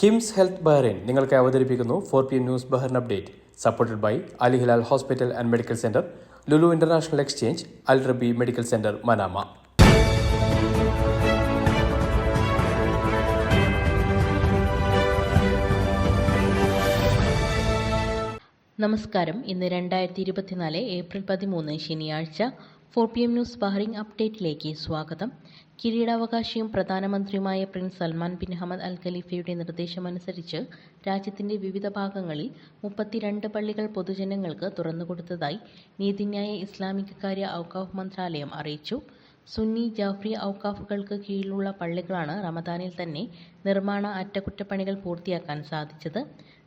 KIMS health Bahrain നിങ്ങൾക്ക് അവതരിപ്പിക്കുന്നു four P M news Bahrain update supported by Ali Hilal hospital and medical centre Lulu International exchange Al Rabi medical centre Manama. നമസ്കാരം. ഇന്ന് രണ്ടായിരത്തി ഇരുപത്തിനാല് April പതിമൂന്ന് ശനിയാഴ്ച four P M news Bahrain അപ്ഡേറ്റിലേക്ക് സ്വാഗതം. കിരീടാവകാശിയും പ്രധാനമന്ത്രിയുമായ Prince Salman bin Hamad Al ഖലീഫയുടെ നിർദ്ദേശമനുസരിച്ച് രാജ്യത്തിന്റെ വിവിധ ഭാഗങ്ങളിൽ മുപ്പത്തിരണ്ട് പള്ളികൾ പൊതുജനങ്ങൾക്ക് തുറന്നുകൊടുത്തതായി നീതിന്യായ ഇസ്ലാമിക കാര്യ ഔക്കാഫ് മന്ത്രാലയം അറിയിച്ചു. സുന്നി ജാഫ്രി ഔക്കാഫുകൾക്ക് കീഴിലുള്ള പള്ളികളാണ് റമദാനിൽ തന്നെ നിർമ്മാണ അറ്റകുറ്റപ്പണികൾ പൂർത്തിയാക്കാൻ സാധിച്ചത്.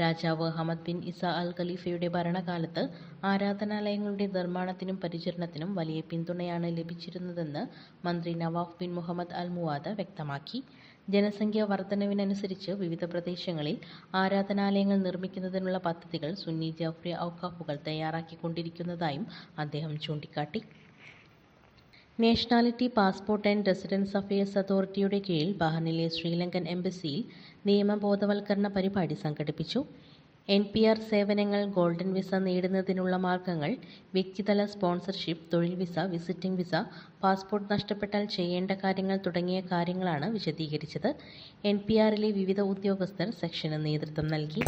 രാജാവ് ഹമദ് ബിൻ ഇസ അൽ ഖലീഫയുടെ ഭരണകാലത്ത് ആരാധനാലയങ്ങളുടെ നിർമ്മാണത്തിനും പരിചരണത്തിനും വലിയ പിന്തുണയാണ് ലഭിച്ചിരുന്നതെന്ന് മന്ത്രി Nawaf bin Mohammed Al Muawda വ്യക്തമാക്കി. ജനസംഖ്യ വർധനവിനനുസരിച്ച് വിവിധ പ്രദേശങ്ങളിൽ ആരാധനാലയങ്ങൾ നിർമ്മിക്കുന്നതിനുള്ള പദ്ധതികൾ സുന്നി ജാഫ്രി ഔക്കാഫുകൾ തയ്യാറാക്കിക്കൊണ്ടിരിക്കുന്നതായും അദ്ദേഹം ചൂണ്ടിക്കാട്ടി. Nationality passport and residence affairs അതോറിറ്റിയുടെ കീഴിൽ ബഹ്റിനിലെ ശ്രീലങ്കൻ എംബസിയിൽ നിയമബോധവൽക്കരണ പരിപാടി സംഘടിപ്പിച്ചു. എൻ പി ആർ സേവനങ്ങൾ ഗോൾഡൻ വിസ നേടുന്നതിനുള്ള മാർഗങ്ങൾ വ്യക്തിതല സ്പോൺസർഷിപ്പ് തൊഴിൽ വിസ വിസിറ്റിംഗ് വിസ പാസ്പോർട്ട് നഷ്ടപ്പെട്ടാൽ ചെയ്യേണ്ട കാര്യങ്ങൾ തുടങ്ങിയ കാര്യങ്ങളാണ് വിശദീകരിച്ചത്. എൻ പി ആറിലെ വിവിധ ഉദ്യോഗസ്ഥർ സെക്ഷന് നേതൃത്വം നൽകി.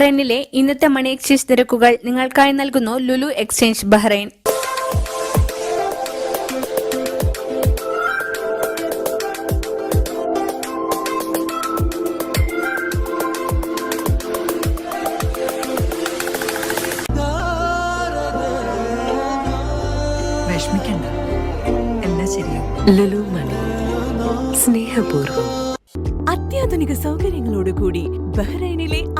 ബഹ്റൈനിലെ ഇന്നത്തെ മണി എക്സ്ചേഞ്ച് നിരക്കുകൾ നിങ്ങൾക്കായി നൽകുന്നു ലുലു എക്സ്ചേഞ്ച് ബഹ്റൈൻ. വിഷമിക്കണ്ട. എല്ലാം ശരിയാവും. ലുലു മണി. സ്നേഹപൂർവം. അത്യാധുനിക സൗകര്യങ്ങളോടുകൂടി ബഹ്റൈനിലെ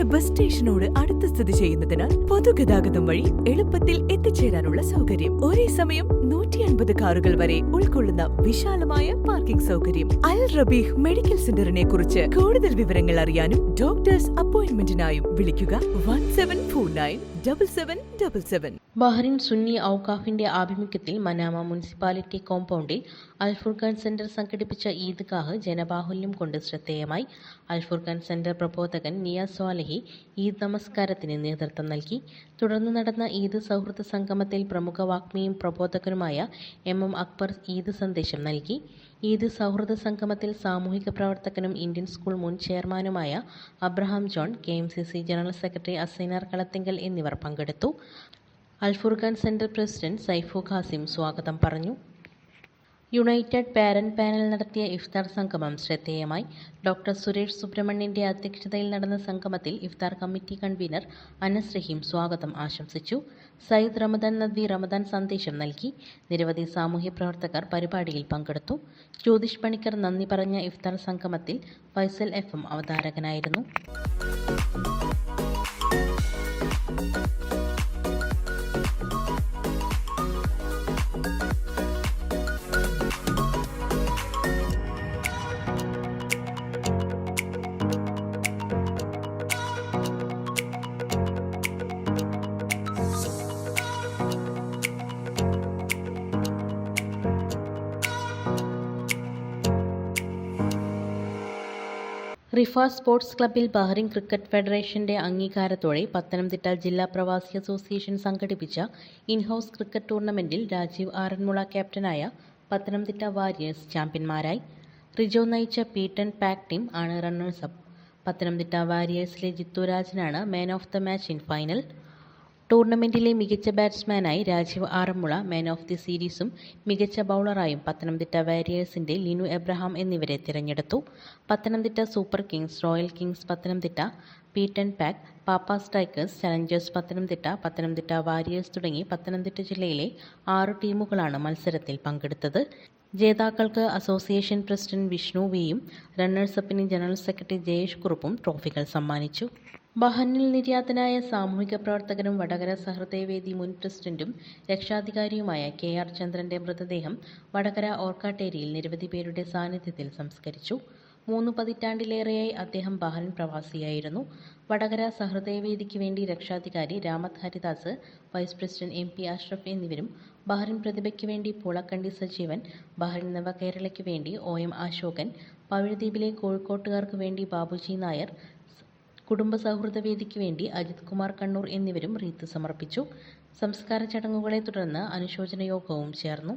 ബസ് സ്റ്റേഷനോട് അടുത്ത് സ്ഥിതി ചെയ്യുന്നതിനാൽ പൊതുഗതാഗതം വഴി എളുപ്പത്തിൽ എത്തിച്ചേരാനുള്ള സൗകര്യം. ഒരേ സമയം നൂറ്റി അൻപത് കാറുകൾ വരെ ഉൾക്കൊള്ളുന്ന വിശാലമായ പാർക്കിംഗ് സൗകര്യം. അൽ റബീഹ് മെഡിക്കൽ സെന്ററിനെ കുറിച്ച് കൂടുതൽ വിവരങ്ങൾ അറിയാനും ഡോക്ടേഴ്സ് അപ്പോയിന്റ്മെന്റിനായും വിളിക്കുക one seven four nine double seven double seven. Bahrain Sunni ഔക്കാഫിന്റെ ആഭിമുഖ്യത്തിൽ മനാമ മുനിസിപ്പാലിറ്റി കോമ്പൗണ്ടിൽ അൽഫുർഖാൻ സെന്റർ സംഘടിപ്പിച്ച ഈദ്ഗാഹ് ജനബാഹുല്യം കൊണ്ട് ശ്രദ്ധേയമായി. അൽഫുർഖാൻ സെന്റർ പ്രബോധകൻ നിയ സ്വാലഹി ഈദ് നമസ്കാരത്തിന് നേതൃത്വം നൽകി. തുടർന്ന് നടന്ന ഈദ് സൗഹൃദ സംഗമത്തിൽ പ്രമുഖ വാഗ്മിയും പ്രബോധകനുമായ എം എം അക്ബർ ഈദ് സന്ദേശം നൽകി. ഈദ് സൗഹൃദ സംഗമത്തിൽ സാമൂഹിക പ്രവർത്തകനും ഇന്ത്യൻ സ്കൂൾ മുൻ ചെയർമാനുമായ Abraham John K M C C general secretary Asainar Kalathingal എന്നിവർ പങ്കെടുത്തു. Al Furqan centre president Saifu Qasem സ്വാഗതം പറഞ്ഞു. യുണൈറ്റഡ് പാരന്റ് പാനൽ നടത്തിയ ഇഫ്താർ സംഗമം ശ്രദ്ധേയമായി. ഡോക്ടർ സുരേഷ് സുബ്രഹ്മണ്യന്റെ അധ്യക്ഷതയിൽ നടന്ന സംഗമത്തിൽ ഇഫ്താർ കമ്മിറ്റി കൺവീനർ അനസ് റഹീം സ്വാഗതം ആശംസിച്ചു. സയ്യിദ് റമദാൻ നദ്വി റമദാൻ സന്ദേശം നൽകി. നിരവധി സാമൂഹ്യ പ്രവർത്തകർ പരിപാടിയിൽ പങ്കെടുത്തു. ജ്യോതിഷ് പണിക്കർ നന്ദി പറഞ്ഞ ഇഫ്താർ സംഗമത്തിൽ ഫൈസൽ എഫ് എം അവതാരകനായിരുന്നു. റിഫ സ്പോർട്സ് ക്ലബ്ബിൽ ബഹ്റിൻ ക്രിക്കറ്റ് ഫെഡറേഷന്റെ അംഗീകാരത്തോടെ പത്തനംതിട്ട ജില്ലാ പ്രവാസി അസോസിയേഷൻ സംഘടിപ്പിച്ച ഇൻഹൌസ് ക്രിക്കറ്റ് ടൂർണമെന്റിൽ രാജീവ് ആറന്മുള ക്യാപ്റ്റനായ പത്തനംതിട്ട വാരിയേഴ്സ് ചാമ്പ്യന്മാരായി. റിജോ നയിച്ച പീറ്റൺ പാക് ടീം ആണ് റണ്ണേഴ്സ് അപ്പ്. പത്തനംതിട്ട വാരിയേഴ്സിലെ Jithu രാജനാണ് man of the match in final. ടൂർണമെന്റിലെ മികച്ച ബാറ്റ്സ്മാനായി Rajeev Aranmula man of the സീരീസും മികച്ച ബൗളറായും പത്തനംതിട്ട വാരിയേഴ്സിന്റെ ലിനു എബ്രഹാം എന്നിവരെ തിരഞ്ഞെടുത്തു. Pathanamthitta super kings royal kings Pathanamthitta Peyton pack Pappa strikers challengers Pathanamthitta Pathanamthitta warriors തുടങ്ങി പത്തനംതിട്ട ജില്ലയിലെ ആറ് ടീമുകളാണ് മത്സരത്തിൽ പങ്കെടുത്തത്. ജേതാക്കൾക്ക് അസോസിയേഷൻ പ്രസിഡന്റ് വിഷ്ണു വിയും റണ്ണേഴ്സപ്പിന് ജനറൽ സെക്രട്ടറി ജയേഷ് കുറുപ്പും ട്രോഫികൾ സമ്മാനിച്ചു. ബഹന്നിൽ നിര്യാതനായ സാമൂഹിക പ്രവർത്തകനും വടകര സഹൃദയവേദി മുൻ പ്രസിഡന്റും രക്ഷാധികാരിയുമായ കെ ആർ ചന്ദ്രന്റെ മൃതദേഹം വടകര ഓർക്കാട്ടേരിയിൽ നിരവധി പേരുടെ സാന്നിധ്യത്തിൽ സംസ്കരിച്ചു. മൂന്ന് പതിറ്റാണ്ടിലേറെയായി അദ്ദേഹം ബഹ്റിൻ പ്രവാസിയായിരുന്നു. വടകര സഹൃദയവേദിക്ക് വേണ്ടി രക്ഷാധികാരി Ramath Haridas vice president M P Ashraf എന്നിവരും ബഹ്റിൻ പ്രതിഭയ്ക്ക് വേണ്ടി പൂളക്കണ്ടി സജീവൻ ബഹ്റിൻ നവകേരളയ്ക്ക് വേണ്ടി ഒ എം അശോകൻ പവിഴദ്വീപിലെ കോഴിക്കോട്ടുകാർക്ക് വേണ്ടി ബാബുജി നായർ കുടുംബ സൗഹൃദ വേദിക്ക് വേണ്ടി അജിത് കുമാർ കണ്ണൂർ എന്നിവരും റീത്ത് സമർപ്പിച്ചു. സംസ്കാര ചടങ്ങുകളെ തുടർന്ന് അനുശോചന യോഗവും ചേർന്നു.